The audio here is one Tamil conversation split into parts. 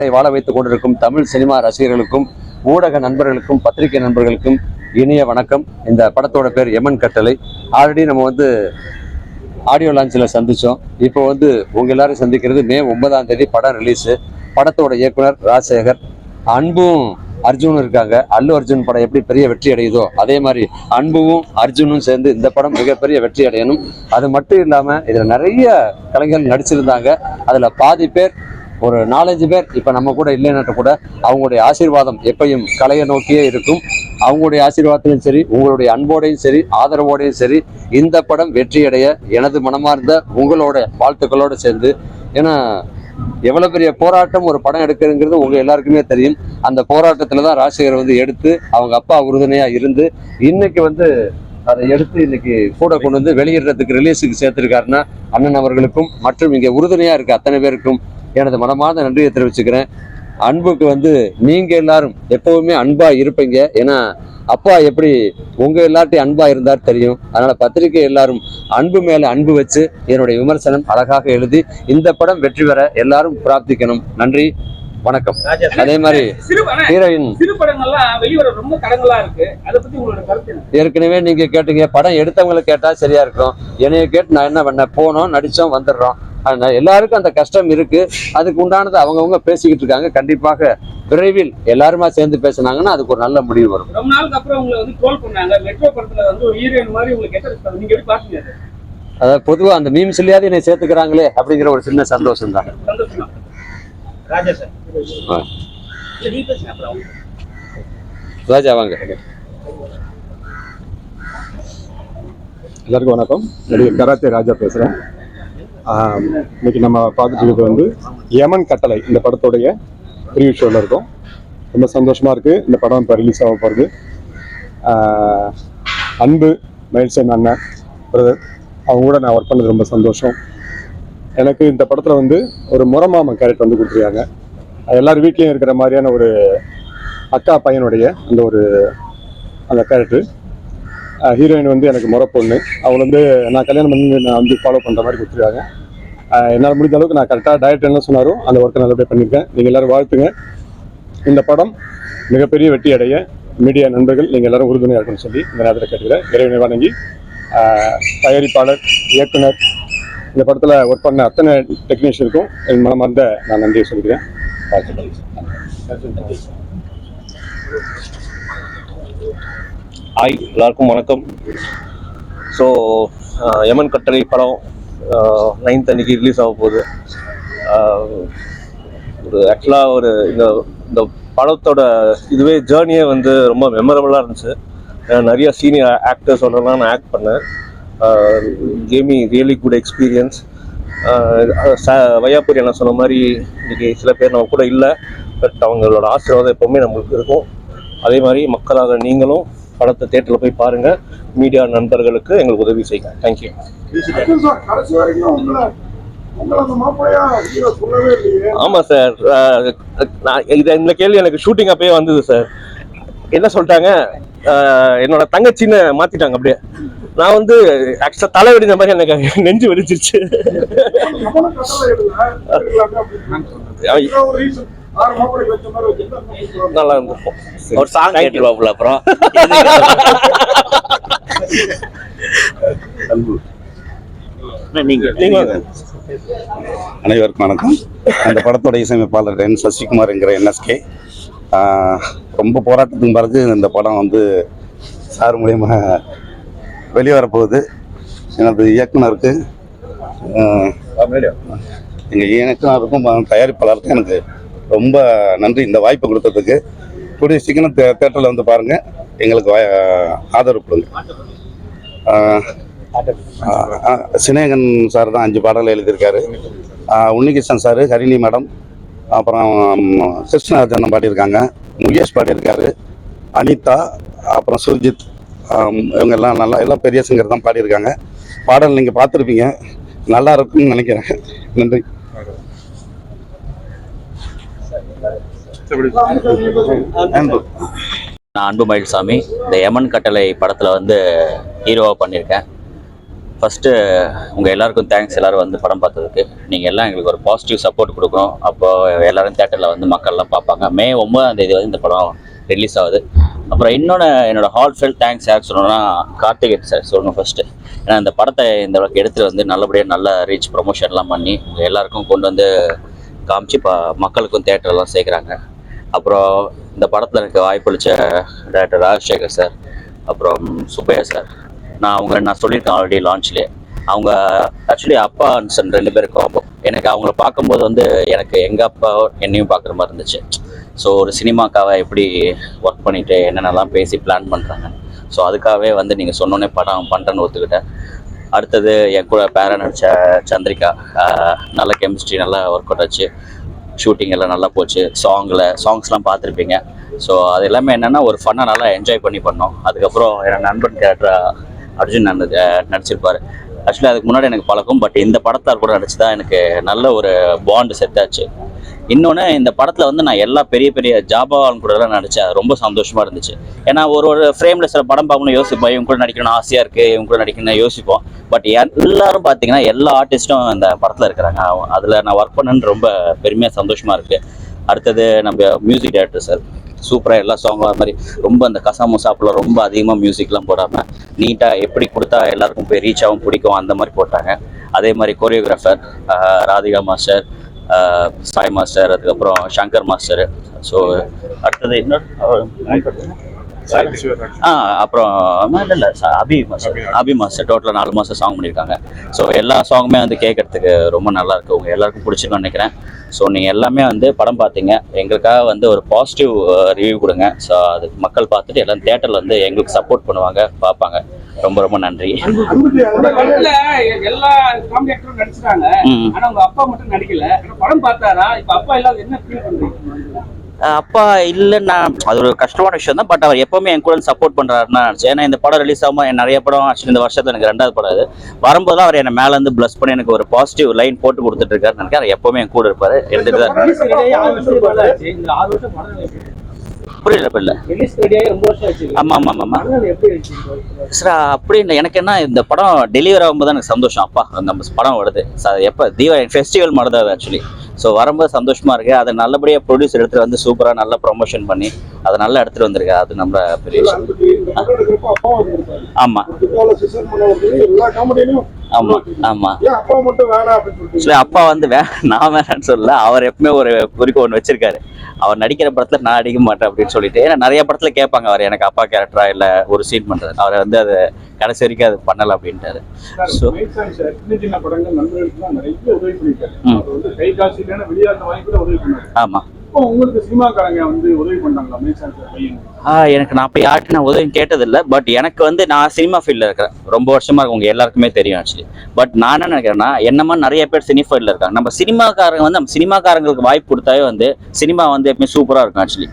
வாழ வைத்துக் கொண்டிருக்கும் தமிழ் சினிமா ரசிகர்களுக்கும் ஊடக நண்பர்களுக்கும் பத்திரிகை நண்பர்களுக்கும் இனிய வணக்கம். இந்த படத்தோட பேர் எமன் கட்டளை. ஆல்ரெடி நம்ம வந்து ஆடியோ லான்ச்சில் சந்திச்சோம். இப்போ வந்து உங்க எல்லாரும் சந்திக்கிறது மே ஒன்பதாம் தேதி படம் ரிலீஸு படத்தோட இயக்குனர் ராஜசேகர் அன்பும் அர்ஜுனும் இருக்காங்க. அல்லு அர்ஜுன் படம் எப்படி பெரிய வெற்றி அடையுதோ அதே மாதிரி அன்பும் அர்ஜுனும் சேர்ந்து இந்த படம் மிகப்பெரிய வெற்றி அடையணும். அது மட்டும் இல்லாமல் இதில் நிறைய கலைஞர்கள் நடிச்சிருந்தாங்க. அதில் பாதி பேர் ஒரு நாலஞ்சு பேர் இப்போ நம்ம கூட இல்லைன்னா கூட அவங்களுடைய ஆசீர்வாதம் எப்பையும் கலையை நோக்கியே இருக்கும். அவங்களுடைய ஆசீர்வாதத்திலும் சரி உங்களுடைய அன்போடையும் சரி ஆதரவோடையும் சரி இந்த படம் வெற்றியடைய எனது மனமார்ந்த உங்களோட வாழ்த்துக்களோடு சேர்ந்து ஏன்னா எவ்வளோ பெரிய போராட்டம் ஒரு படம் எடுக்கிறதுங்கிறது உங்கள் எல்லாருக்குமே தெரியும். அந்த போராட்டத்தில் தான் ராஜசேகர் வந்து எடுத்து அவங்க அப்பா உறுதுணையாக இருந்து இன்னைக்கு வந்து அதை எடுத்து இன்னைக்கு கூட கொண்டு வந்து வெளியிடுறதுக்கு ரிலீஸுக்கு சேர்த்திருக்காருன்னா அண்ணன் அவர்களுக்கும் மற்றும் இங்கே உறுதுணையாக இருக்க அத்தனை பேருக்கும் எனது மனமார்ந்த நன்றியை தெரிவிச்சுக்கிறேன். அன்புக்கு வந்து நீங்க எல்லாரும் எப்பவுமே அன்பா இருப்பீங்க. ஏன்னா அப்பா எப்படி உங்க எல்லார்ட்டையும் அன்பா இருந்தார் தெரியும். அதனால பத்திரிகை எல்லாரும் அன்பு மேல அன்பு வச்சு என்னுடைய விமர்சனம் அழகாக எழுதி இந்த படம் வெற்றி பெற எல்லாரும் பிரார்த்திக்கணும். நன்றி வணக்கம். அதே மாதிரி ஹீரோயின் ஏற்கனவே நீங்க கேட்டீங்க படம் எடுத்தவங்களை கேட்டா சரியா இருக்கும். என்னைய கேட்டு நான் என்ன பண்ணேன் போனோம் நடிச்சோம் வந்துடுறோம். அதனால எல்லாருக்கும் அந்த கஷ்டம் இருக்கு. அதுக்கு உண்டானது அவங்கவுங்க பேசிக்கிட்டு இருக்காங்க. கண்டிப்பாக விரைவில் எல்லாருமா சேர்ந்து பேசுனாங்கன்னா அதுக்கு ஒரு நல்ல முடிவு வரும். ரொம்ப நாளுக்கு அப்புறம் உங்களை வந்து ட்ரோல் பண்ணாங்க. மெட்ரோ படத்துல வந்து ஒரு ஹீரோயின் மாதிரி உங்களுக்கு. நீங்க எப்படி பாத்தீங்க அது? அதாவது பொதுவா அந்த மீம் சொல்லியாவது என்னை சேர்த்துக்கிறாங்களே அப்படிங்கிற ஒரு சின்ன சந்தோஷம் தான். சந்தோஷமா? ராஜா வாங்க. எல்லாருக்கும் வணக்கம். நடிகர் கராத்தே ராஜா பேசுகிறேன் இன்னைக்கு நம்ம பார்த்துட்டு வந்து யமன் கட்டளை இந்த படத்தோடைய ரிவ்யூ ஷோவில் இருக்கும். ரொம்ப சந்தோஷமாக இருக்குது இந்த படம் இப்போ ரிலீஸ் ஆக போகிறது அன்பு மயில்சன் அண்ணன் பிரதர் அவங்க கூட நான் ஒர்க் பண்ணது ரொம்ப சந்தோஷம். எனக்கு இந்த படத்தில் வந்து ஒரு முரமாமன் கேரக்டர் வந்து கொடுத்துருக்காங்க. எல்லார் வீட்லேயும் இருக்கிற மாதிரியான ஒரு அக்கா பையனுடைய அந்த ஒரு அந்த கேரக்டர் ஹீரோயின் வந்து எனக்கு முறை பொண்ணு. அவள் வந்து நான் கல்யாணம் பண்ணி நான் வந்து ஃபாலோ பண்ணுற மாதிரி கொடுத்துருக்காங்க. என்னால் முடிஞ்ச அளவுக்கு நான் கரெக்டாக டயட் என்ன சொன்னாரோ அந்த ஒர்க்கை நல்லபடியாக பண்ணியிருக்கேன். நீங்கள் எல்லோரும் வாழ்த்துங்க. இந்த படம் மிகப்பெரிய வெற்றி அடைய மீடியா நண்பர்கள் நீங்கள் எல்லாரும் உறுதுணையாக இருக்குன்னு சொல்லி இந்த நேரத்தில் கேட்டுக்கிறேன். இறைவனை வணங்கி தயாரிப்பாளர் இயக்குனர் இந்த படத்தில் ஒர்க் பண்ண அத்தனை டெக்னீஷியனுக்கும் என் மனமார்ந்த நான் நன்றியை சொல்லிக்கிறேன். வாழ்த்துக்கள். ஹாய் எல்லாருக்கும் வணக்கம். ஸோ யமன் கட்டளை படம் நைன்த் அன்னைக்கு ரிலீஸ் ஆக போகுது. ஒரு ஆக்சுவலாக ஒரு இந்த இந்த படத்தோட இதுவே ஜேர்னியே வந்து ரொம்ப மெமரபுளாக இருந்துச்சு. நிறையா நிறைய சீனியர் ஆக்டர்ஸோடலாம் நான் ஆக்ட் பண்ணேன். கேமி ரியலி குட் எக்ஸ்பீரியன்ஸ் வையாபுரி என்ன சொன்ன மாதிரி இன்றைக்கி சில பேர் நம்ம கூட இல்லை பட் அவங்களோட ஆசீர்வாதம் எப்போவுமே நம்மளுக்கு இருக்கும். அதே மாதிரி மக்களாக நீங்களும் படத்தை தேட்டரில் போய் பாருங்க. மீடியா நண்பர்களுக்கு எங்களுக்கு உதவி செய்யுங்க. தேங்க்யூ ஆமாம் சார் நான் இது இந்த கேள்வி எனக்கு ஷூட்டிங் அப்பயே வந்தது சார். என்ன சொல்லிட்டாங்க? என்னோட தங்கச்சின்னு மாத்திட்டாங்க அப்படியே. நான் வந்து ஆக்சுவலாக தலை வெடிந்த மாதிரி எனக்கு நெஞ்சு வெடிச்சிருச்சு. நல்லா இருந்திருக்கும். ஒரு சாங். கேட்டுருவாப்புல அப்புறம். அனைவருக்கும் வணக்கம். அந்த படத்தோட இசையமைப்பாளர் என் சசிகுமார் என்கிற என்எஸ்கே. ரொம்ப போராட்டத்துக்கு பிறகு இந்த படம் வந்து சார் மூலியமா வெளிவரப்போகுது எனது இயக்குனருக்கு எங்கள் இயக்குனருக்கும் தயாரிப்பாளருக்கும் எனக்கு ரொம்ப நன்றி இந்த வாய்ப்பு கொடுத்ததுக்கு. கூடிய சீக்கிரம் தே தேட்டரில் வந்து பாருங்கள் எங்களுக்கு ஆதரவு கொடுங்க. சினேகன் சார் தான் அஞ்சு பாடல் எழுதியிருக்காரு. உன்னிகிருஷ்ணன் சார் ஹரிணி மேடம் அப்புறம் கிருஷ்ணராஜன் பாடியிருக்காங்க. முகேஷ் பாடியிருக்காரு. அனிதா அப்புறம் சுர்ஜித் இவங்க எல்லாம் நல்லா எல்லாம் பெரிய சிங்கர் தான் பாடியிருக்காங்க. பாடல் நீங்கள் பார்த்துருப்பீங்க. நல்லா இருக்கும்னு நினைக்கிறேன். நன்றி. நான் அன்பு மயில்சாமி. இந்த யமன் கட்டளை படத்தில் வந்து ஹீரோவாக பண்ணியிருக்கேன் ஃபஸ்ட்டு உங்கள் எல்லாருக்கும் தேங்க்ஸ் எல்லோரும் வந்து படம் பார்த்ததுக்கு. நீங்கள் எல்லாம் எங்களுக்கு ஒரு பாசிட்டிவ் சப்போர்ட் கொடுக்கணும். அப்போ எல்லோரும் தேட்டரில் வந்து மக்கள்லாம் பார்ப்பாங்க. மே ஒன்பதாம் தேதி வந்து இந்த படம் ரிலீஸ் ஆகுது. அப்புறம் இன்னொன்று என்னோட ஹார்ட் ஃபெல் தேங்க்ஸ் யார் சொல்லணும்னா கார்த்திகேயன் சார் சொல்லணும் ஃபஸ்ட்டு ஏன்னா இந்த படத்தை இந்த அளவுக்கு எடுத்துகிட்டு வந்து நல்லபடியாக நல்ல ரீச் ப்ரொமோஷன்லாம் பண்ணி உங்க எல்லாருக்கும் கொண்டு வந்து காமிச்சு இப்போ மக்களுக்கும் தேட்டர்லாம் சேர்க்குறாங்க. அப்புறம் இந்த படத்தில் எனக்கு வாய்ப்பளித்த டேரக்டர் ராஜசேகர் சார் அப்புறம் சுப்பையா சார் நான் அவங்க நான் சொல்லியிருக்கேன் ஆல்ரெடி லான்ச்லேயே அவங்க ஆக்சுவலி அப்பா அண்ட் சன் ரெண்டு பேருக்கும் அப்போ. எனக்கு அவங்கள பார்க்கும்போது வந்து எனக்கு எங்கள் அப்பா என்னையும் பார்க்குற மாதிரி இருந்துச்சு. ஸோ ஒரு சினிமாக்காவை எப்படி ஒர்க் பண்ணிவிட்டு என்னென்னலாம் பேசி பிளான் பண்ணுறாங்க ஸோ அதுக்காகவே வந்து நீங்கள் சொன்னோன்னே படம் பண்ணுறேன்னு ஒத்துக்கிட்டேன். அடுத்தது என் கூட பேரன் நடித்த சந்திரிகா நல்ல கெமிஸ்ட்ரி நல்லா ஒர்க் அவுட் ஆச்சு. ஷூட்டிங் எல்லாம் நல்லா போச்சு. சாங்கில் சாங்ஸ்லாம் பார்த்துருப்பீங்க. ஸோ அது எல்லாமே என்னென்னா ஒரு ஃபன்னாக நல்லா என்ஜாய் பண்ணி பண்ணோம். அதுக்கப்புறம் என் நண்பன் கேரக்டர் அர்ஜுன் நடிச்சிருப்பார். ஆக்சுவலி அதுக்கு முன்னாடி எனக்கு பழக்கம் பட் இந்த படத்தால் கூட நடிச்சு தான் எனக்கு நல்ல ஒரு பாண்டு செட் ஆச்சு. இன்னொன்று இந்த படத்தில் வந்து நான் எல்லா பெரிய பெரிய ஜாபாவாலும் கூட எல்லாம் நடித்தேன் ரொம்ப சந்தோஷமாக இருந்துச்சு. ஏன்னா ஒரு ஒரு ஃப்ரேமில் சில படம் பார்க்கணும் யோசிப்போம். இவங்க கூட நடிக்கணும்னு ஆசையாக இருக்குது இவங்க கூட நடிக்கணும்னு யோசிப்போம். பட் எல்லாரும் பார்த்தீங்கன்னா எல்லா ஆர்டிஸ்ட்டும் இந்த படத்தில் இருக்கிறாங்க. அதில் நான் ஒர்க் பண்ணேன்னு ரொம்ப பெருமையாக சந்தோஷமாக இருக்குது அடுத்தது நம்ம மியூசிக் டைரக்டர் சார் சூப்பராக எல்லா சாங்கும் அது மாதிரி ரொம்ப அந்த கசாமு சாப்பில் ரொம்ப அதிகமாக மியூசிக்லாம் போடாமல் நீட்டாக எப்படி கொடுத்தா எல்லாருக்கும் போய் ரீச் ஆகும் பிடிக்கும் அந்த மாதிரி போட்டாங்க. அதே மாதிரி choreographer Radhika master Sai master அதுக்கப்புறம் சங்கர் மாஸ்டர் ஸோ அடுத்தது இன்னொரு ஆ அப்புறம் இல்லை இல்லை அபி மாஸ்டர். அபி மாஸ்டர். டோட்டலாக நாலு மாதம் சாங் பண்ணியிருக்காங்க ஸோ எல்லா சாங்குமே வந்து கேட்கறதுக்கு ரொம்ப நல்லா இருக்கு. உங்க எல்லாருக்கும் பிடிச்சிருக்கும்னு நினைக்கிறேன். ஸோ நீங்கள் எல்லாமே வந்து படம் பார்த்தீங்க எங்களுக்காக வந்து ஒரு பாசிட்டிவ் ரிவ்யூ கொடுங்க. ஸோ அது மக்கள் பார்த்துட்டு எல்லாம் தேட்டரில் வந்து எங்களுக்கு சப்போர்ட் பண்ணுவாங்க பார்ப்பாங்க. ரொம்ப ரொம்ப நன்றி. எல்லா காமெடி ஆக்டரும் நடிச்சிட்டாங்க. ம். ஆனா உங்க அப்பா மட்டும் நடிக்கல. படம் பார்த்தாரா? இப்ப அப்பா இல்லாத என்ன ஃபீல் பண்றீங்க? அப்பா இல்லைன்னா அது ஒரு கஷ்டமான விஷயம் தான் பட் அவர் எப்பவுமே என் கூட சப்போர்ட் பண்ணுறாருன்னு நினச்சேன். ஏன்னா இந்த படம் ரிலீஸ் ஆகும்போது நிறைய படம் ஆக்சுவலி இந்த வருஷத்துல எனக்கு ரெண்டாவது படம் இது வரும்போது அவர் என்னை மேல இருந்து ப்ளஸ் பண்ணி எனக்கு ஒரு பாசிட்டிவ் லைன் போட்டு கொடுத்துட்டு இருக்காரு நினைக்கிறேன். அவர் எப்பவுமே என் கூட இருப்பாரு. எடுத்துட்டு தான் புரியல புரியல. வருஷம் ஆச்சு. ஆமா சார் அப்படி இல்லை எனக்கு என்ன இந்த படம் டெலிவரி ஆகும்போது தான் எனக்கு சந்தோஷம். அப்பா நம்ம படம் வருது. சார் எப்போ? தீபாவளி ஃபெஸ்டிவல் மாதிரி தான் ஆக்சுவலி ஸோ வரும்போது சந்தோஷமா இருக்கு. அதை நல்லபடியாக ப்ரொடியூசர் எடுத்துட்டு வந்து சூப்பராக நல்லா ப்ரொமோஷன் பண்ணி அதை நல்லா எடுத்துட்டு வந்திருக்கு. அது நம்ம பெரிய விஷயம். இருந்திருப்பாரு ஆமா ஆமா. ஆமா அப்பா ஆக்சுவலி வந்து வே நான் வேணான்னு சொல்லல. அவர் எப்பவுமே ஒரு குறிக்கோள் ஒன்று வச்சிருக்காரு. அவர் நடிக்கிற படத்துல நான் நடிக்க மாட்டேன் அப்படின்னு சொல்லிட்டு ஏன்னா நிறைய படத்துல கேட்பாங்க அவர் எனக்கு அப்பா கேரக்டரா இல்ல ஒரு சீன் பண்றது. அவர் வந்து அதை கடைசி வரைக்கும் அது பண்ணல அப்படின்ட்டாரு. பண்ணாரு ஆமா. உங்களுக்கு சினிமாக்காரங்க வந்து உதவி பண்ணாங்களா? எனக்கு நான் அப்போ யார்கிட்ட நான் உதவி கேட்டதில்லை. பட் எனக்கு வந்து நான் சினிமா ஃபீல்டில் இருக்கிறேன். ரொம்ப வருஷமா இருக்கு உங்க எல்லாருக்குமே தெரியும் ஆக்சுவலி பட் நான் என்ன நினைக்கிறேன்னா என்ன மாதிரி நிறைய பேர் சினி ஃபீல்டில் இருக்காங்க. நம்ம சினிமாக்காரங்க வந்து நம்ம சினிமாக்காரங்களுக்கு வாய்ப்பு கொடுத்தாவே வந்து சினிமா வந்து எப்பவுமே சூப்பராக இருக்கும் ஆக்சுவலி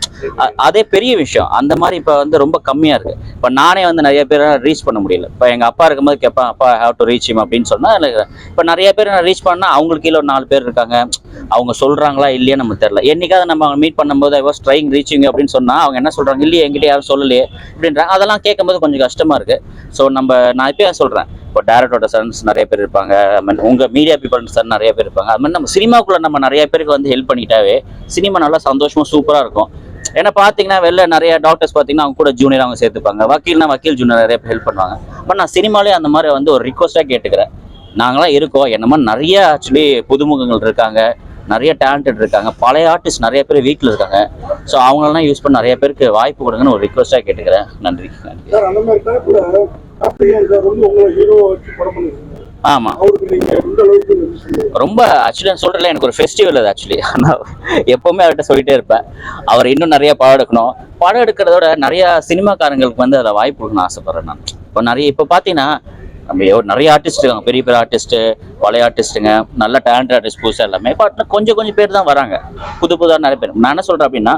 அதே பெரிய விஷயம். அந்த மாதிரி இப்போ வந்து ரொம்ப கம்மியாக இருக்கு. இப்போ நானே வந்து நிறைய பேரை ரீச் பண்ண முடியல. இப்போ எங்கள் அப்பா இருக்கும்போது கேட்பேன் அப்பா ஹேவ் டு ரீச் இம் அப்படின்னு சொன்னால் இப்போ நிறைய பேர் நான் ரீச் பண்ணால் அவங்களுக்கு கீழே ஒரு நாலு பேர் இருக்காங்க. அவங்க சொல்றாங்களா இல்லையா நம்ம தெரியல. என்னைக்காவது நம்ம அவங்க மீட் பண்ணும்போது ஐ வாஸ் ட்ரைங் ரீச்சிங் அப்படின்னு சொன்னால் அவங்க என்ன சொல்கிறாங்க இல்லையே எங்கிட்ட யாரும் சொல்லலையே அப்படின்றாங்க. அதெல்லாம் கேட்கும்போது கொஞ்சம் கஷ்டமாக இருக்கு. ஸோ நம்ம நான் இப்போ சொல்கிறேன் இப்போ டேரக்டரோட சன்ஸ் நிறைய பேர் இருப்பாங்க. ஐ மீன் உங்கள் மீடியா பீப்பிள் சார் நிறைய பேர் இருப்பாங்க. அது மாதிரி நம்ம சினிமாக்குள்ளே நம்ம நிறைய பேருக்கு வந்து ஹெல்ப் பண்ணிட்டாவே சினிமா நல்லா சந்தோஷமாக சூப்பராக இருக்கும். ஏன்னா பார்த்தீங்கன்னா வெளில நிறைய டாக்டர்ஸ் பார்த்தீங்கன்னா அவங்க கூட ஜூனியர் அவங்க சேர்த்துப்பாங்க. வக்கீல்னா வக்கீல் ஜூனியர் நிறைய ஹெல்ப் பண்ணுவாங்க. பட் நான் சினிமாலே அந்த மாதிரி வந்து ஒரு ரிக்வஸ்ட்டாக கேட்டுக்கிறேன். நாங்களாம் இருக்கோம். என்ன மாதிரி நிறைய ஆக்சுவலி புதுமுகங்கள் இருக்காங்க. நிறைய டேலண்டட் இருக்காங்க. பழைய ஆர்டிஸ்ட் நிறைய பேர் வீட்டில் இருக்காங்க. ஸோ அவங்களெல்லாம் யூஸ் பண்ண நிறைய பேருக்கு வாய்ப்பு கொடுங்கன்னு ஒரு ரிக்வஸ்ட்டாக கேட்டுக்கிறேன். நன்றி. ஆமாம் ரொம்ப ஆக்சுவலி சொல்கிறல எனக்கு ஒரு ஃபெஸ்டிவல் அது ஆக்சுவலி ஆனால் எப்போவுமே அவர்கிட்ட சொல்லிட்டே இருப்பேன். அவர் இன்னும் நிறைய படம் எடுக்கணும். படம் எடுக்கிறதோட நிறைய சினிமாக்காரங்களுக்கு வந்து அதில் வாய்ப்பு கொடுக்கணும்னு ஆசைப்பட்றேன் நான். இப்போ நிறைய இப்போ பார்த்தீங்கன்னா நம்ம நிறைய ஆர்டிஸ்ட் இருக்காங்க. பெரிய பெரிய ஆர்டிஸ்ட்டு பழைய ஆர்டிஸ்ட்டுங்க நல்ல டேலண்ட் ஆர்டிஸ்ட் புதுசாக எல்லாமே. பட் கொஞ்சம் கொஞ்சம் பேர் தான் வராங்க. புது புதுதாக நிறைய பேர். நான் என்ன சொல்கிறேன் அப்படின்னா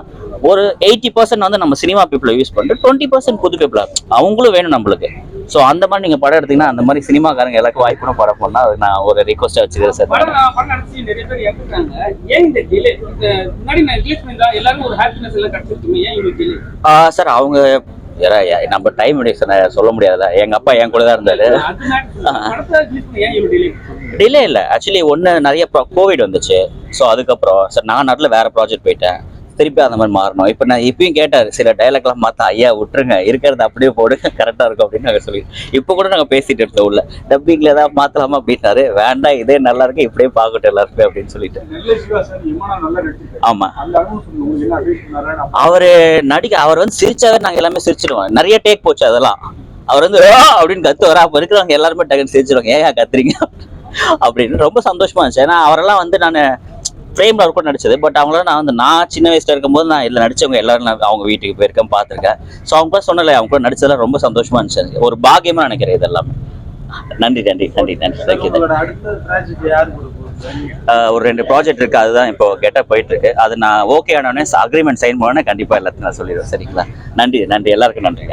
ஒரு எயிட்டி பர்சன்ட் வந்து நம்ம சினிமா பீப்புளை யூஸ் பண்ணிட்டு டுவெண்ட்டி பர்சன்ட் புது பீப்புளாக அவங்களும் வேணும் நம்மளுக்கு. ஸோ அந்த மாதிரி நீங்கள் படம் எடுத்தீங்கன்னா அந்த மாதிரி சினிமாக்காரங்க எல்லாருக்கும் வாய்ப்புன்னு படம் பண்ணால் அது நான் ஒரு ரிக்வஸ்ட்டாக வச்சுக்கிறேன் சார். சார் அவங்க ஏன்னா நம்ம டைம் சொல்ல முடியாதுல்ல எங்க அப்பா என் கூட தான் இருந்தாரு. டிலே இல்லை. ஆக்சுவலி ஒன்று நிறைய கோவிட் வந்துச்சு. ஸோ அதுக்கப்புறம் சார் நான் நாட்டில் வேற ப்ராஜெக்ட் போயிட்டேன். திருப்பி அந்த மாதிரி மாறணும். இப்போ நான் இப்பயும் கேட்டார் சில டைலாக்லாம் பார்த்தா ஐயா விட்டுருங்க. இருக்கிறத அப்படியே போடுங்க கரெக்டாக இருக்கும் அப்படின்னு நாங்கள் சொல்லி இப்போ கூட நாங்கள் பேசிட்டு இருந்தோம் உள்ள. டப்பிங்கில் ஏதாவது மாற்றலாமா அப்படின்னாரு. வேண்டாம். இதே நல்லா இருக்கு. இப்படியே பார்க்கட்டும் எல்லாருமே அப்படின்னு சொல்லிட்டு. ஆமா. அவரு ஆமாம் அவர் நடிக்க அவர் வந்து சிரிச்சாவே நாங்கள் எல்லாமே சிரிச்சிடுவோம். நிறைய டேக் போச்சு அதெல்லாம். அவர் வந்து அப்படின்னு அப்படின்னு கத்துவார் அப்போ இருக்கிறவங்க எல்லாருமே டக்குன்னு சிரிச்சிருவாங்க ஏன் கத்துறீங்க? அப்படின்னு. ரொம்ப சந்தோஷமா இருந்துச்சு. ஏன்னா அவரெல்லாம் வந்து நான் ஃப்ரேம்ல அவர் கூட நடிச்சது. பட் அவங்களாம் நான் வந்து நான் சின்ன வயசுல இருக்கும்போது நான் இதில் நடிச்சவங்க எல்லாரும் நான் அவங்க வீட்டுக்கு போயிருக்கேன் பார்த்துருக்கேன். ஸோ அவங்க கூட சொன்னல அவங்க கூட நடிச்சதெல்லாம் ரொம்ப சந்தோஷமா இருந்துச்சு ஒரு பாக்கியமா நினைக்கிறேன் இதெல்லாமே. நன்றி நன்றி நன்றி நன்றி. தேங்க்யூ ஒரு ரெண்டு ப்ராஜெக்ட் இருக்கு அதுதான் இப்போ கெட்ட போயிட்டு இருக்கு அது நான் ஓகே ஆனோடனே அக்ரிமெண்ட் சைன் பண்ணோடனே கண்டிப்பா எல்லாத்தையும் நான் சொல்லிடுவேன் சரிங்களா? நன்றி நன்றி. எல்லாருக்கும் நன்றி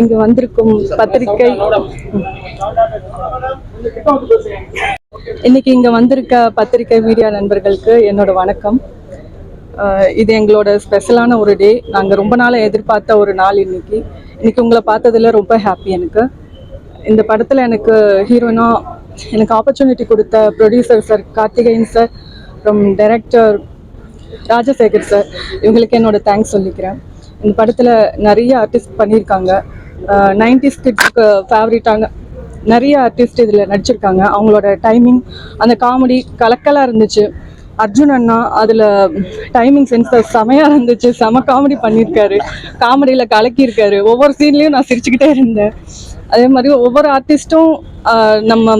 இங்கு வந்திருக்கும் பத்திரிகை. இன்னைக்கு இங்க வந்திருக்க பத்திரிகை மீடியா நண்பர்களுக்கு என்னோட வணக்கம். இது எங்களோட ஸ்பெஷலான ஒரு டே நாங்கள் ரொம்ப நாளாக எதிர்பார்த்த ஒரு நாள் இன்னைக்கு. இன்னைக்கு உங்களை பார்த்ததுல ரொம்ப ஹாப்பி எனக்கு. இந்த படத்தில் எனக்கு ஹீரோனா எனக்கு ஆப்பர்ச்சுனிட்டி கொடுத்த producer sir Karthikeyan sir from director Rajasekhar sir இவங்களுக்கு என்னோட தேங்க்ஸ் சொல்லிக்கிறேன். இந்த படத்தில் நிறைய ஆர்டிஸ்ட் பண்ணியிருக்காங்க. நைன்டிஸ் கிட்ஸ்க்கு ஃபேவரட்டான நிறைய ஆர்டிஸ்ட் இதில் நடிச்சிருக்காங்க. அவங்களோட டைமிங் அந்த காமெடி கலக்கலாக இருந்துச்சு. அர்ஜுன் அண்ணா அதில் டைமிங் சென்சர் செமையாக இருந்துச்சு. செம காமெடி பண்ணியிருக்காரு. காமெடியில் கலக்கியிருக்காரு. ஒவ்வொரு சீன்லேயும் நான் சிரிச்சுக்கிட்டே இருந்தேன். அதே மாதிரி ஒவ்வொரு ஆர்டிஸ்ட்டும் நம்ம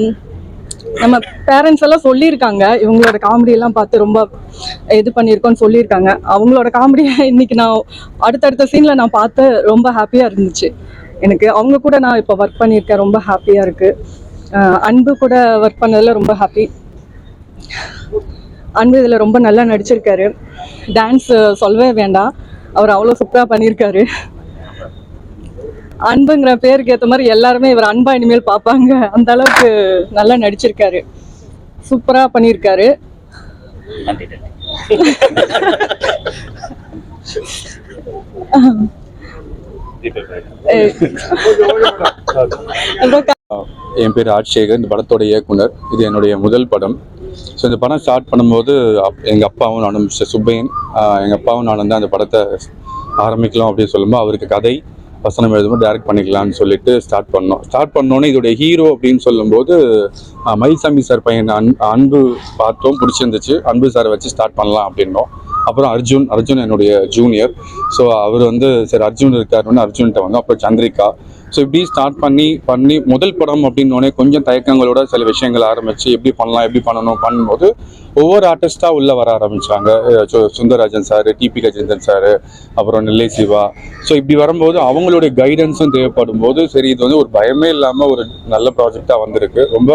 நம்ம பேரண்ட்ஸ் எல்லாம் சொல்லியிருக்காங்க. இவங்களோட காமெடியெல்லாம் பார்த்து ரொம்ப இது பண்ணியிருக்கோன்னு சொல்லியிருக்காங்க. அவங்களோட காமெடியை இன்னைக்கு நான் அடுத்தடுத்த சீனில் நான் பார்த்து ரொம்ப ஹாப்பியாக இருந்துச்சு. எனக்கு அவங்க கூட நான் இப்போ ஒர்க் பண்ணியிருக்கேன் ரொம்ப ஹாப்பியாக இருக்குது அன்பு கூட ஒர்க் பண்ணதில் ரொம்ப ஹாப்பி அன்பு இதில் ரொம்ப நல்லா நடிச்சிருக்காரு. டான்ஸ் சொல்லவே வேண்டாம். அவர் அவ்வளோ சூப்பராக பண்ணியிருக்காரு. அன்புங்கிற பேருக்கு ஏற்ற மாதிரி எல்லாருமே இவர் அன்பா இனிமேல் பார்ப்பாங்க. அந்த அளவுக்கு நல்லா நடிச்சிருக்காரு. சூப்பரா பண்ணியிருக்காரு. நன்றி என் பேர் ராஜசேகர். இந்த படத்தோட இயக்குனர். இது என்னுடைய முதல் படம். ஸோ இந்த படம் ஸ்டார்ட் பண்ணும்போது அப்- எங்கள் அப்பாவும் நானும் மிஸ்டர் சுப்பையன் எங்கள் அப்பாவும் நானும் தான் அந்த படத்தை ஆரம்பிக்கலாம் அப்படின்னு சொல்லும்போது அவருக்கு கதை வசனம் எழுதும்போது டேரக்ட் பண்ணிக்கலாம்னு சொல்லிட்டு ஸ்டார்ட் பண்ணோம். ஸ்டார்ட் பண்ணோன்னே இதோடைய ஹீரோ அப்படின்னு சொல்லும்போது மயில்சாமி சார் பையன் அன் அன்பு பார்த்தோம் பிடிச்சிருந்துச்சு. அன்பு சாரை வச்சு ஸ்டார்ட் பண்ணலாம் அப்படின்னோம். அப்புறம் அர்ஜுன் அர்ஜுன் என்னுடைய ஜூனியர் ஸோ அவர் வந்து சரி அர்ஜுன் இருக்காருன்னு அர்ஜுன்கிட்ட வந்தோம். அப்புறம் சந்திரிகா ஸோ இப்படி ஸ்டார்ட் பண்ணி பண்ணி முதல் படம் அப்படின்னோடனே கொஞ்சம் தயக்கங்களோட சில விஷயங்கள் ஆரம்பிச்சு எப்படி பண்ணலாம் எப்படி பண்ணணும் பண்ணும்போது ஒவ்வொரு ஆர்டிஸ்டாக உள்ளே வர ஆரம்பிச்சாங்க. Sundararajan sir TP Gajendran sir அப்புறம் நெல்லை சிவா. ஸோ இப்படி வரும்போது அவங்களுடைய கைடன்ஸும் தேவைப்படும் போது சரி இது வந்து ஒரு பயமே இல்லாமல் ஒரு நல்ல ப்ராஜெக்டாக வந்திருக்கு. ரொம்ப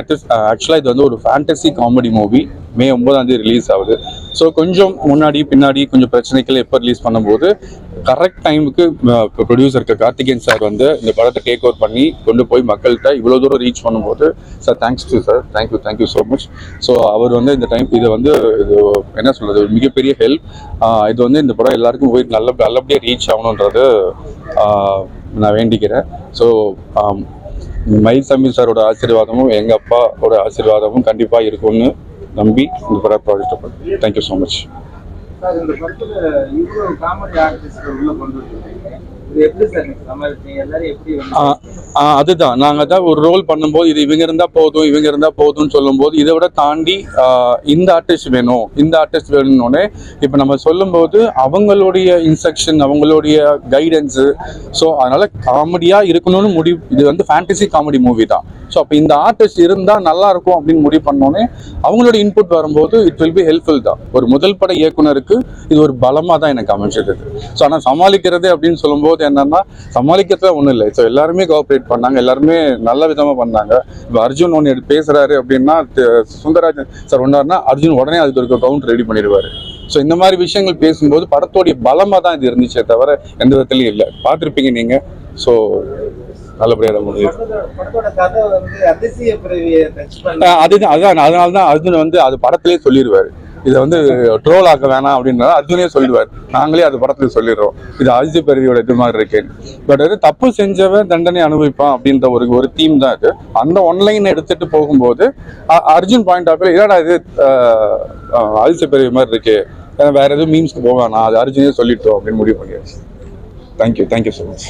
ஆக்சுவலாக இது வந்து ஒரு ஃபேண்டசி காமெடி மூவி மே ஒன்பதாம் தேதி ரிலீஸ் ஆகுது. ஸோ கொஞ்சம் முன்னாடி பின்னாடி கொஞ்சம் பிரச்சனைகள் எப்போ ரிலீஸ் பண்ணும்போது கரெக்ட் டைமுக்கு ப்ரொடியூசருக்கு கார்த்திகேயன் சார் வந்து இந்த படத்தை டேக் ஓவர் பண்ணி கொண்டு போய் மக்கள்கிட்ட இவ்வளோ தூரம் ரீச் பண்ணும்போது sir thanks to sir thank you thank you so much so அவர் வந்து இந்த டைம் இது வந்து இது என்ன சொல்கிறது ஒரு மிகப்பெரிய ஹெல்ப் இது வந்து இந்த படம் எல்லாருக்கும் போய் நல்ல நல்லபடியாக ரீச் ஆகணுன்றது நான் வேண்டிக்கிறேன். ஸோ மயில்சாமி சாரோட ஆசீர்வாதமும் எங்கள் அப்பாவோட ஆசீர்வாதமும் கண்டிப்பாக இருக்கும்னு நம்பி இந்த படம் ப்ராஜெக்ட் தேங்க்யூ ஸோ மச் இந்த படத்துல இவ்வளவு காமெடி ஆர்டிஸ்ட் உள்ள கொண்டு வந்திருக்கீங்க. அதுதான். நாங்கள் தான் ஒரு ரோல் பண்ணும்போது இது இவங்க இருந்தால் போதும் இவங்க இருந்தால் போதும்னு சொல்லும்போது இதை விட தாண்டி இந்த ஆர்டிஸ்ட் வேணும். இந்த ஆர்டிஸ்ட் வேணும்னோடனே இப்போ நம்ம சொல்லும்போது அவங்களுடைய இன்ஸ்ட்ரக்ஷன் அவங்களுடைய கைடன்ஸு ஸோ அதனால் காமெடியாக இருக்கணும்னு முடிவு இது வந்து ஃபேண்டசி காமெடி மூவி தான். ஸோ அப்போ இந்த ஆர்டிஸ்ட் இருந்தால் நல்லா இருக்கும் அப்படின்னு முடிவு பண்ணோன்னே அவங்களோட இன்புட் வரும்போது இட் வில் பி ஹெல்ப்ஃபுல் தான். ஒரு முதல் பட இயக்குனருக்கு இது ஒரு பலமாக தான் எனக்கு அமைஞ்சது. ஸோ ஆனால் சமாளிக்கிறது அப்படின்னு சொல்லும்போது என்னன்னா சமாளிக்கிறதுல ஒன்றும் இல்லை. ஸோ எல்லாருமே கோஆப்ரேட் பண்ணாங்க. எல்லாருமே நல்ல விதமாக பண்ணாங்க. இப்போ அர்ஜுன் ஒன்று பேசுறாரு அப்படின்னா சுந்தரராஜன் சார் ஒன்றாருன்னா அர்ஜுன் உடனே அதுக்கு ஒரு கவுண்ட் ரெடி பண்ணிடுவாரு. ஸோ இந்த மாதிரி விஷயங்கள் பேசும்போது படத்தோடைய பலமாக தான் இது இருந்துச்சே தவிர எந்த விதத்துலையும் இல்லை. பார்த்துருப்பீங்க நீங்கள் ஸோ நல்லபடியாக அஹ் அதுதான் அதுதான் அதனால தான் அர்ஜுன் வந்து அது படத்திலே சொல்லிடுவாரு. இதை வந்து ட்ரோல் ஆக்க வேணாம் அப்படின்னா அர்ஜுனே சொல்லுவார். நாங்களே அது படத்துல சொல்லிடுறோம். இது அஜித் பெருவியோட இது மாதிரி இருக்கேன் பட் அது தப்பு செஞ்சவன் தண்டனை அனுபவிப்பான் அப்படின்ற ஒரு ஒரு தீம் தான் இது. அந்த ஒன்லைன் எடுத்துட்டு போகும்போது அர்ஜுன் பாயிண்ட் ஆஃப் என்னடா இது அஜித் பெருவி மாதிரி இருக்கு. ஏன்னா வேற எதுவும் மீம்ஸ்க்கு போக வேணாம். அது அர்ஜுனே சொல்லிட்டோம் அப்படின்னு முடிவு பண்ணியாச்சு. Thank you thank you so much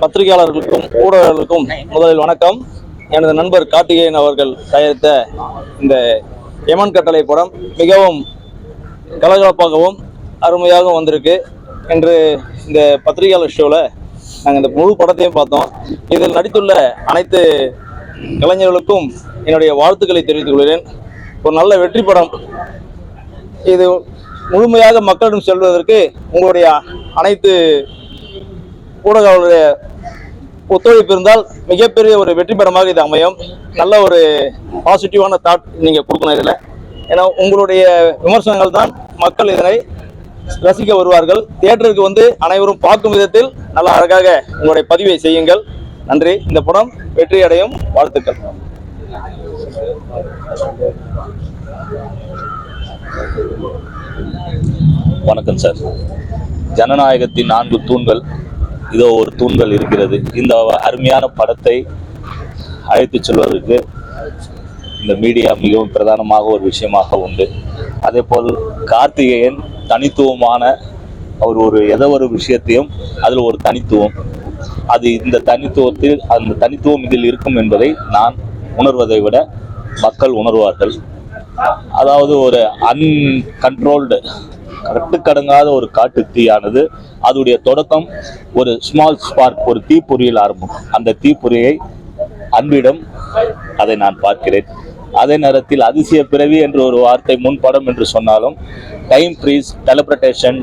பத்திரிகையாளர்களுக்கும் ஊடகர்களுக்கும் முதலில் வணக்கம். எனது நண்பர் கார்த்திகேயன் அவர்கள் தயாரித்த இந்த யமன் கட்டளை படம் மிகவும் கலகலப்பாகவும் அருமையாகவும் வந்திருக்கு. என்று இந்த பத்திரிகையாளர் ஷோவில் நாங்கள் இந்த முழு படத்தையும் பார்த்தோம். இதில் நடித்துள்ள அனைத்து கலைஞர்களுக்கும் என்னுடைய வாழ்த்துக்களை தெரிவித்துக் கொள்கிறேன். ஒரு நல்ல வெற்றி படம். இது முழுமையாக மக்களிடம் செல்வதற்கு உங்களுடைய அனைத்து ஊடகங்களுடைய ஒத்துழைப்பு இருந்தால் மிகப்பெரிய ஒரு வெற்றி பெறமாக இது அமையும். நல்ல ஒரு பாசிட்டிவான தாட் நீங்க கொடுக்கணும் இதில். ஏன்னா உங்களுடைய விமர்சனங்கள் தான் மக்கள் இதனை ரசிக்க வருவார்கள். தியேட்டருக்கு வந்து அனைவரும் பார்க்கும் விதத்தில் நல்ல அழகாக உங்களுடைய பதிவை செய்யுங்கள். நன்றி. இந்த படம் வெற்றி அடையும். வாழ்த்துக்கள். வணக்கம் சார். ஜனநாயகத்தின் நான்கு தூண்கள் இதோ ஒரு தூண்கள் இருக்கிறது. இந்த அருமையான படத்தை அழைத்துச் செல்வதற்கு இந்த மீடியா மிகவும் பிரதானமாக ஒரு விஷயமாக உண்டு. அதே போல் கார்த்திகேயன் தனித்துவமான அவர் ஒரு எதோ ஒரு விஷயத்தையும் அதில் ஒரு தனித்துவம். அது இந்த தனித்துவத்தில் அந்த தனித்துவம் இதில் இருக்கும் என்பதை நான் உணர்வதை விட மக்கள் உணர்வார்கள். அதாவது ஒரு அன்கண்ட்ரோல்டு கட்டுக்கடங்காத ஒரு காட்டு தீயானது அதோடைய தொடக்கம் ஒரு ஸ்மால் ஸ்பார்க் ஒரு தீப்பொறியில் ஆரம்பம் அந்த தீப்பொறியை அன்பிடம் அதை நான் பார்க்கிறேன். அதே நேரத்தில் அதிசய பிறவி என்று ஒரு வார்த்தை முன்படம் என்று சொன்னாலும் டைம் ஃப்ரீஸ் டெலப்ரட்டேஷன்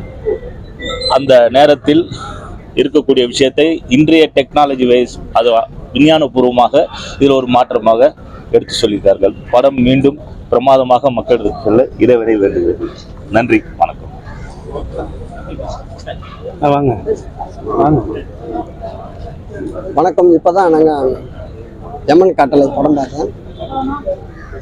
அந்த நேரத்தில் இருக்கக்கூடிய விஷயத்தை இன்றைய டெக்னாலஜி வைஸ் அது விஞ்ஞானபூர்வமாக இதில் ஒரு மாற்றமாக எடுத்து சொல்லியிருக்கார்கள் படம் மீண்டும் பிரமாதமாக மக்களுக்கு செல்ல இறைவனை வேண்டுகிறது நன்றி வணக்கம். வாங்க. வாங்க. வணக்கம். இப்போ தான் நாங்கள் எமன் காட்டலை படம் பார்த்தேன்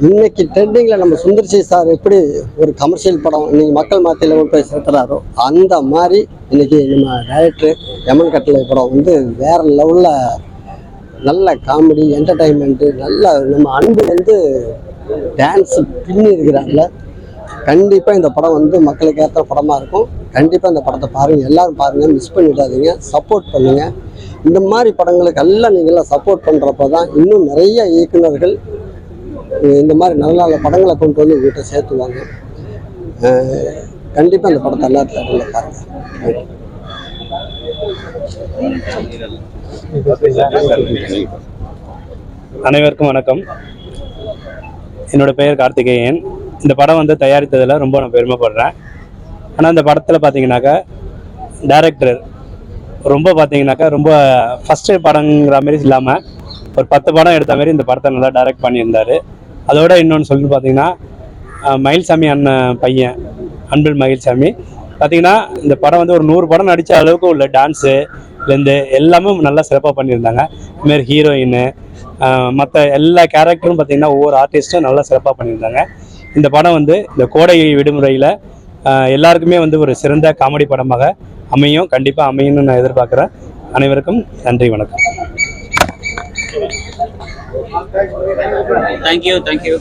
இன்னைக்கு ட்ரெண்டிங்கில் நம்ம சுந்தர்சி சார் எப்படி ஒரு கமர்ஷியல் படம் இன்னைக்கு மக்கள் மத்தியில் கொண்டு போய் சேர்த்துறாரோ அந்த மாதிரி இன்னைக்கு நம்ம டைரக்டர் யமன் கட்டளை படம் வந்து வேற லெவலில் நல்ல காமெடி என்டர்டைன்மெண்ட்டு நல்ல நம்ம அன்பு வந்து டான்ஸு பின்னி இருக்கிறாங்கள கண்டிப்பாக இந்த படம் வந்து மக்களுக்கு ஏற்ற படமாக இருக்கும். கண்டிப்பாக இந்த படத்தை பாருங்கள் எல்லாரும் பாருங்கள் மிஸ் பண்ணிடாதீங்க. சப்போர்ட் பண்ணுங்கள் இந்த மாதிரி படங்களுக்கு எல்லாம் நீங்களாம் சப்போர்ட் பண்ணுறப்ப தான் இன்னும் நிறைய இயக்குநர்கள் இந்த மாதிரி நல்ல நல்ல படங்களை கொண்டு வந்து உங்ககிட்ட சேர்த்துவாங்க. கண்டிப்பாக இந்த படத்தை எல்லா தேட்டரில் பாருங்கள் அனைவருக்கும் வணக்கம். என்னோட பெயர் கார்த்திகேயன். இந்த படம் வந்து தயாரித்ததில் ரொம்ப நான் பெருமைப்படுறேன். ஆனால் இந்த படத்தில் பார்த்தீங்கன்னாக்கா டேரக்டர் ரொம்ப பார்த்தீங்கன்னாக்கா ரொம்ப ஃபஸ்ட்டு படங்கிற மாதிரி இல்லாமல் ஒரு பத்து படம் எடுத்த மாதிரி இந்த படத்தை நல்லா டைரக்ட் பண்ணியிருந்தார். அதோட இன்னொன்று சொல்லி பார்த்தீங்கன்னா மயில்சாமி அண்ணன் பையன் அன்பில் மயில்சாமி. பார்த்தீங்கன்னா இந்த படம் வந்து ஒரு நூறு படம் நடித்த அளவுக்கு உள்ள டான்ஸு இருந்து எல்லாமே நல்லா சிறப்பாக பண்ணியிருந்தாங்க. இதுமாரி ஹீரோயின் மற்ற எல்லா கேரக்டரும் பார்த்தீங்கன்னா ஒவ்வொரு ஆர்டிஸ்ட்டும் நல்லா சிறப்பாக பண்ணியிருந்தாங்க. இந்த படம் வந்து இந்த கோடை விடுமுறையில் எல்லாருக்குமே வந்து ஒரு சிறந்த காமெடி படமாக அமையும். கண்டிப்பாக அமையும்னு நான் எதிர்பார்க்குறேன். அனைவருக்கும் நன்றி வணக்கம். Thank you thank you